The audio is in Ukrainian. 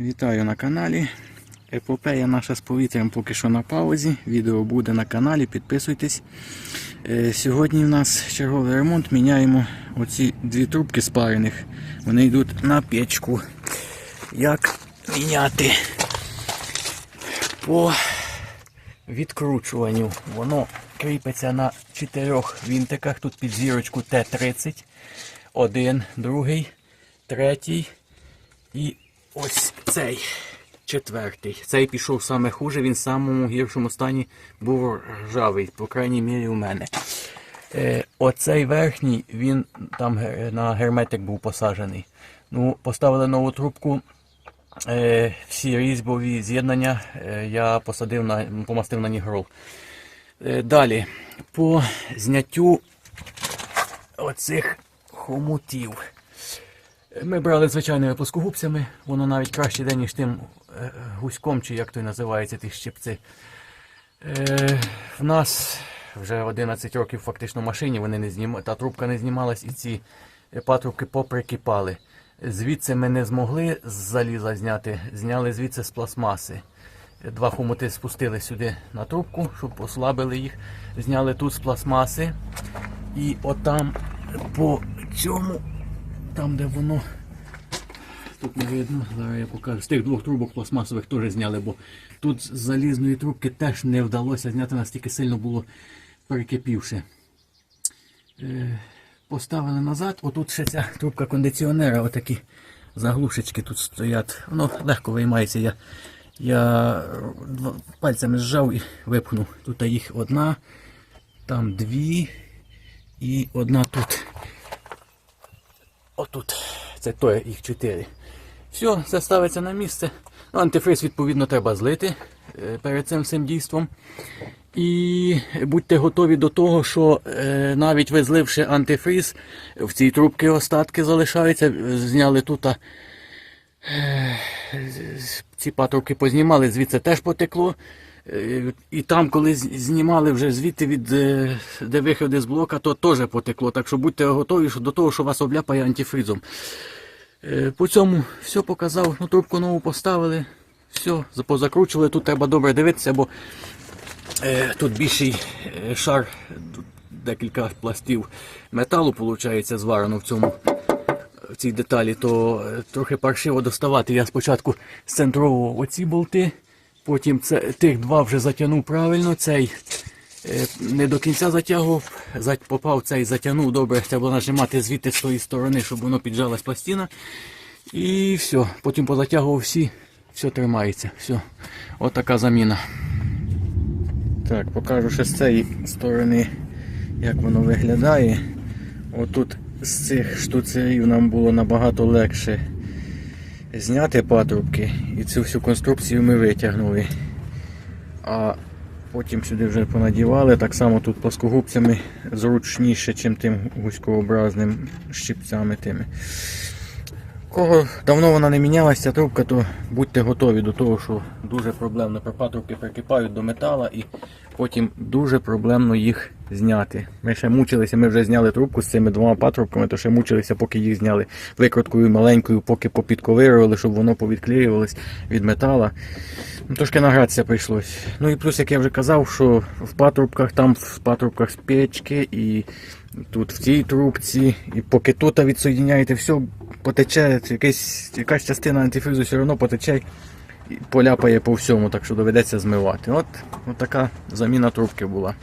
Вітаю на каналі. Епопея наша з повітрям поки що на паузі. Відео буде на каналі, підписуйтесь. Е, Сьогодні в нас черговий ремонт. Міняємо оці дві трубки спарених. Вони йдуть на печку. Як міняти? По відкручуванню. Воно кріпиться на чотирьох вінтиках. Тут під зірочку Т-30. Один, другий, третій. І ось цей четвертий. Цей пішов саме хуже, він в самому гіршому стані був ржавий, по крайній мірі у мене. Е, оцей верхній, він там на герметик був посаджений. Ну, поставили нову трубку. Е, всі різьбові з'єднання е, я посадив на, помастив на нігрол. Е, далі, по зняттю оцих хомутів. Ми брали звичайними плоскогубцями, воно навіть краще йде, ніж тим е, гуськом, чи як той називається, ті щипці. Е, в нас вже 11 років фактично в машині, вони не знім... та трубка не знімалась і ці е, патрубки поприкипали. Звідси ми не змогли з заліза зняти, зняли звідси з пластмаси. Е, Два хомути спустили сюди на трубку, щоб ослабили їх. Зняли тут з пластмаси. І отам по цьому там, де воно. Тут не видно, зараз я покажу. З тих двох трубок пластмасових теж зняли, бо тут з залізної трубки теж не вдалося зняти, настільки сильно було перекипівши. Е, поставили назад. Отут ще ця трубка кондиціонера, отакі заглушечки тут стоять. Воно легко виймається. Я, я пальцями зжав і випхнув. Тут їх одна, там дві і одна тут. Отут. Це то їх чотири. Все, це ставиться на місце. Ну, антифриз, відповідно, треба злити е, перед цим всім дійством. І будьте готові до того, що е, навіть ви зливши антифриз, в цій трубці остатки залишаються. Зняли тут. е, ці патрубки познімали, звідси теж потекло. Е, І там, коли знімали вже звідти від е, де виходи з блока, то теж потекло. Так що будьте готові до того, що вас обляпає антифризом. Е, По цьому все показав. Ну, трубку нову поставили. Все, позакручували. Тут треба добре дивитися, бо е, тут більший шар, декілька пластів металу, виходить, зварено в цьому в цій деталі, то трохи паршиво доставати. Я спочатку сцентровував оці болти, потім це, тих два вже затягнув правильно, цей е, не до кінця затягував, зать- попав цей затягнув добре, треба нажимати звідти з тої сторони, щоб воно піджалась пластина. І все, потім позатягував всі, все тримається. Все. От така заміна. Так, покажу ще з цієї сторони, як воно виглядає. Отут з цих штуцерів нам було набагато легше зняти патрубки і цю всю конструкцію ми витягнули. А потім сюди вже понадівали, так само тут плоскогубцями зручніше, ніж тим гуськообразним щипцями тими. Кого давно вона не мінялася, трубка, то будьте готові до того, що дуже проблемно патрубки прикипають до метала і потім дуже проблемно їх зняти. Ми ще мучилися, ми вже зняли трубку з цими двома патрубками, то ще мучилися, поки їх зняли викруткою маленькою, поки попідковирювали, щоб воно повідклеювалось від метала. Ну, Трошки награтися прийшлось. Ну і плюс, як я вже казав, що в патрубках, там в патрубках з печки і тут в цій трубці, і поки тут відсоєдняєте все, потече, якась, якась частина антифризу все одно потече поляпає по всьому, так що доведеться змивати. От, от така заміна трубки була.